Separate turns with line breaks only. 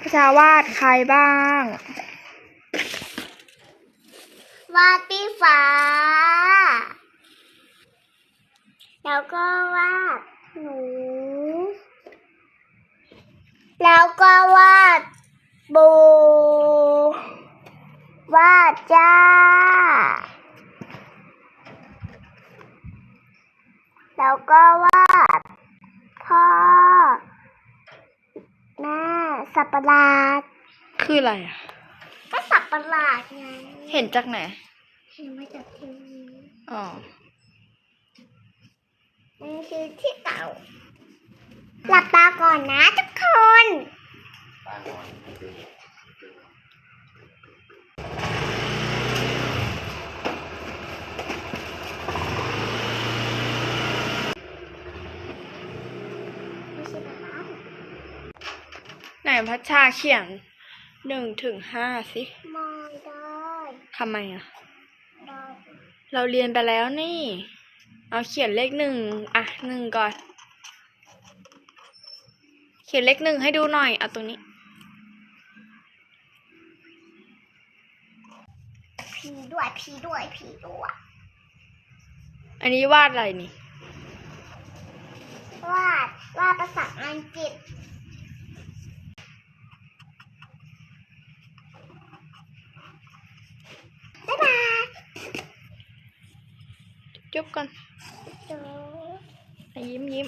พัชชาวาดใครบ้าง
วาดพี่ฟ้า แล้วก็วาดหนู แล้วก็วาดบูวาดจ้า แล้วก็วาดพ่อ แม่ สับประหลาด
คืออะไรอะ
ก็สับประหลาดไง
เห็นจากไหน
เห็นมาจากทีวี
อ๋อ
มันคือที่เก่าหลับตาก่อนนะทุกคน ไม่ใช่แบบนั้น
ไหนพัชชาเขียนหนึ่งถึงห้าสิ
มองได้
ทำไมอะ
ได้
เราเรียนไปแล้วนี่ เอาเขียนเลขหนึ่งอะหนึ่งก่อน เขียนเลขหนึ่งให้ดูหน่อย เอาตรงนี้
ผีด้วยผีด้วยผีด้วย
อันนี้วาดอะไรนี่
วาดวาดภาษาอังกฤษ chúc con. À, ยิ้
มยิ้ม